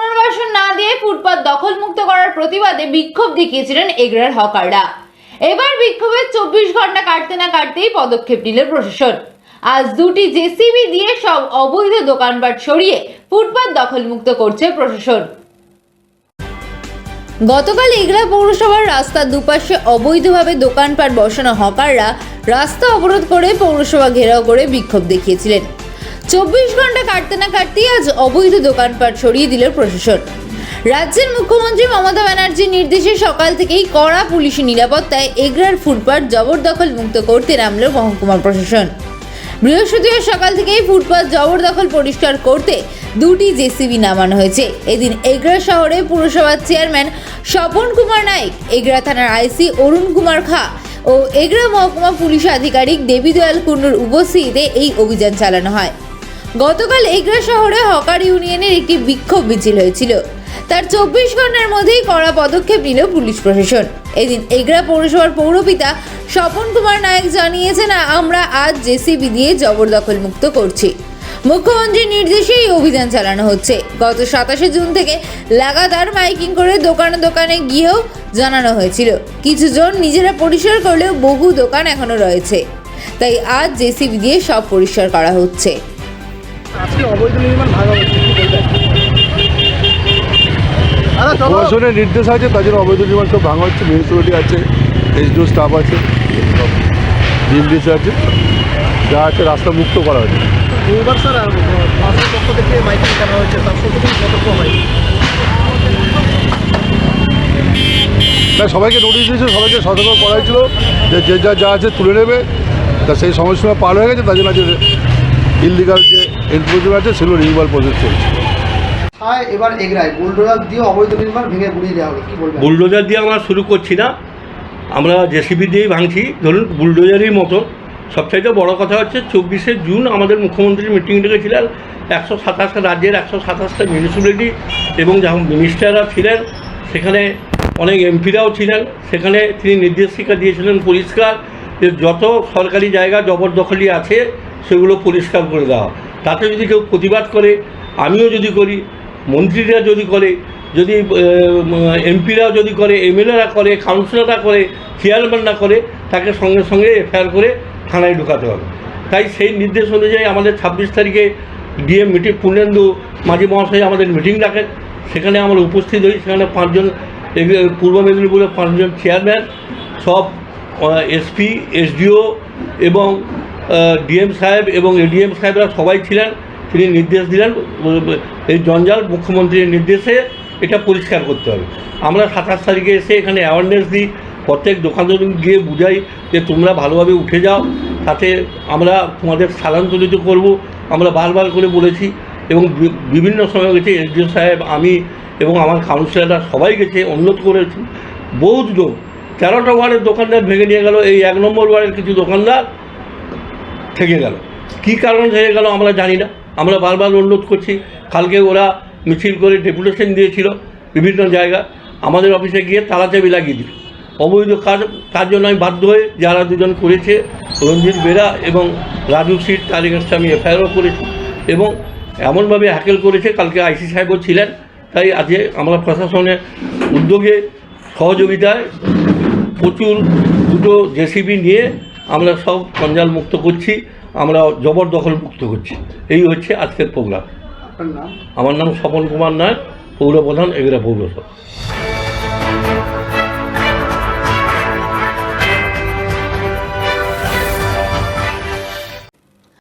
পুনর্বাসন না দিয়ে ফুটপাত দখলমুক্ত করার প্রতিবাদে বিক্ষোভ দেখিয়েছিলেন এগরার হকাররা। এবার বিক্ষোভের চব্বিশ ঘণ্টা কাটতে না কাটতেই পদক্ষেপ নিল প্রশাসন। আজ দুটি জেসিবি দিয়ে সব অবৈধ দোকানপাট সরিয়ে ফুটপাত দখলমুক্ত করছে প্রশাসন। গতকাল এগরা পৌরসভার রাস্তার দুপাশে অবৈধভাবে দোকানপাট বসানো হকাররা রাস্তা অবরোধ করে পৌরসভা ঘেরাও করে বিক্ষোভ দেখিয়েছিলেন। চব্বিশ ঘণ্টা কাটতে না কাটতেই আজ অবৈধ দোকানপাট সরিয়ে দিল প্রশাসন। রাজ্যের মুখ্যমন্ত্রী মমতা ব্যানার্জির নির্দেশে সকাল থেকেই কড়া পুলিশি নিরাপত্তায় এগরার ফুটপাত জবরদখল মুক্ত করতে নামল মহকুমা প্রশাসন। বৃহস্পতিবার সকাল থেকেই ফুটপাত জবরদখল পরিষ্কার করতে দুটি জেসিবি নামানো হয়েছে। এদিন এগরা শহরে পুরসভার চেয়ারম্যান স্বপন কুমার নাইক, এগরা থানার আইসি অরুণ কুমার খা ও এগরা মহকুমা পুলিশ আধিকারিক দেবীদয়াল কুন্ডুর উপস্থিতিতে এই অভিযান চালানো হয়। গতকাল এগরা শহরে হকার ইউনিয়নের একটি বিক্ষোভ মিছিল হয়েছিল। তার চব্বিশ ঘণ্টার মধ্যেই কড়া পদক্ষেপ নিল পুলিশ প্রশাসন। এদিন এগরা পৌরসভার পৌরপিতা স্বপন কুমার নায়ক জানিয়েছেন, আমরা আজ জেসিবি দিয়ে জবরদখল মুক্ত করছি। মুখ্যমন্ত্রীর নির্দেশে এই অভিযান চালানো হচ্ছে। গত সাতাশে জুন থেকে লাগাতার মাইকিং করে দোকানে দোকানে গিয়েও জানানো হয়েছিল কিছু জন নিজেরা পরিষ্কার করলেও বহু দোকান এখনও রয়েছে। তাই আজ জেসিবি দিয়ে সব পরিষ্কার করা হচ্ছে। আজকে অবৈধ নির্মাণ ভাঙা চলো। প্রশাসনের নির্দেশ আছে তার জন্য অবৈধ নির্মাণ সব ভাঙা হচ্ছে মিউনিসিপ্যালিটি আছে এসডিও স্টাফ আছে ডিএমডিসি আছে যা আছে রাস্তা মুক্ত করা হয়েছে। না সবাইকে নোটিশ দিয়েছে সবাইকে সতর্ক করা হয়েছিল যে যে যা যা আছে তুলে নেবে তা সেই সময়সীমা পার হয়ে গেছে তার জন্য যে ইলিগাল যে এনক্রোচমেন্ট আছে সেগুলো রিনিউয়াল প্রসেস চলছে। হ্যাঁ এবার এগরায় বুলডোজার দিয়ে অবৈধ নির্মাণ ভেঙে গুড়িয়ে দেওয়া হবে কি বলবেন? বুলডোজার দিয়ে আমরা শুরু করছি না। আমরা জেসিবি দিয়েই ভাঙছি। ধরুন বুলডোজারই মতো। সবচাইতে বড় কথা হচ্ছে চব্বিশে জুন আমাদের মুখ্যমন্ত্রীর মিটিং ডেকেছিলেন। একশো সাতাশটা রাজ্যের একশো সাতাশটা মিউনিসিপ্যালিটি এবং যখন মিনিস্টাররা ছিলেন সেখানে অনেক এমপিরাও ছিলেন। সেখানে তিনি নির্দেশিকা দিয়েছিলেন পরিষ্কার যে যত সরকারি জায়গা জবরদখলি আছে সেগুলো পরিষ্কার করে দেওয়া। তাতে যদি কেউ প্রতিবাদ করে, আমিও যদি করি, মন্ত্রীরা যদি করে, যদি এমপিরাও যদি করে, এমএলএরা করে, কাউন্সিলররা করে, চেয়ারম্যানরা করে, তাকে সঙ্গে সঙ্গে এফআইআর করে থানায় ঢোকাতে হবে। তাই সেই নির্দেশ অনুযায়ী আমাদের ছাব্বিশ তারিখে ডিএম মিটিং, পূর্ণেন্দু মাঝি মহাশয় আমাদের মিটিং ডাকেন সেখানে আমরা উপস্থিত হই। সেখানে পাঁচজন পূর্ব মেদিনীপুরের পাঁচজন চেয়ারম্যান, সব এসপি, এসডিও এবং ডিএম সাহেব এবং এডিএম সাহেবরা সবাই ছিলেন, তিনি নির্দেশ দিলেন, এই জঞ্জাল মুখ্যমন্ত্রীর নির্দেশে এটা পরিষ্কার করতে হবে। আমরা সাতাশ তারিখে এসে এখানে অ্যাওয়ারনেস দিই, প্রত্যেক দোকানদার গিয়ে বুঝাই যে তোমরা ভালোভাবে উঠে যাও, তাতে আমরা তোমাদের স্থানান্তরিত করব, আমরা বারবার করে বলেছি এবং বিভিন্ন সময় গেছে এসডিও সাহেব, আমি এবং আমার কাউন্সিলররা সবাই গেছে, অনুরোধ করেছি বহুত লোক তেরোটা ওয়ার্ডের দোকানদার ভেঙে নিয়ে গেল, এই এক নম্বর ওয়ার্ডের কিছু দোকানদার থেকে গেল। কী কারণ থেকে গেল আমরা জানি না। আমরা বারবার অনুরোধ করছি, কালকে ওরা মিছিল করে ডেপুটেশন দিয়েছিল বিভিন্ন জায়গা আমাদের অফিসে গিয়ে তালা চাবি লাগিয়ে দিল। অবৈধ কাজ, তার জন্য আমি বাধ্য হয়ে যারা দুজন করেছে, রঞ্জিত বেরা এবং রাজু সিট তার আমি এফআইআরও করেছি এবং এমনভাবে হ্যাকেল করেছে, কালকে আইসি সাহেবও ছিলেন। তাই আজকে আমরা প্রশাসনের উদ্যোগে, সহযোগিতায় প্রচুর দুটো জেসিবি নিয়ে আমরা সব জঞ্জাল মুক্ত করছি আমরা জবরদখল মুক্ত করছি। এই হচ্ছে আজকের প্রোগ্রাম আমার নাম স্বপন কুমার নায়ক পৌরপ্রধান এগরা পৌরসভা।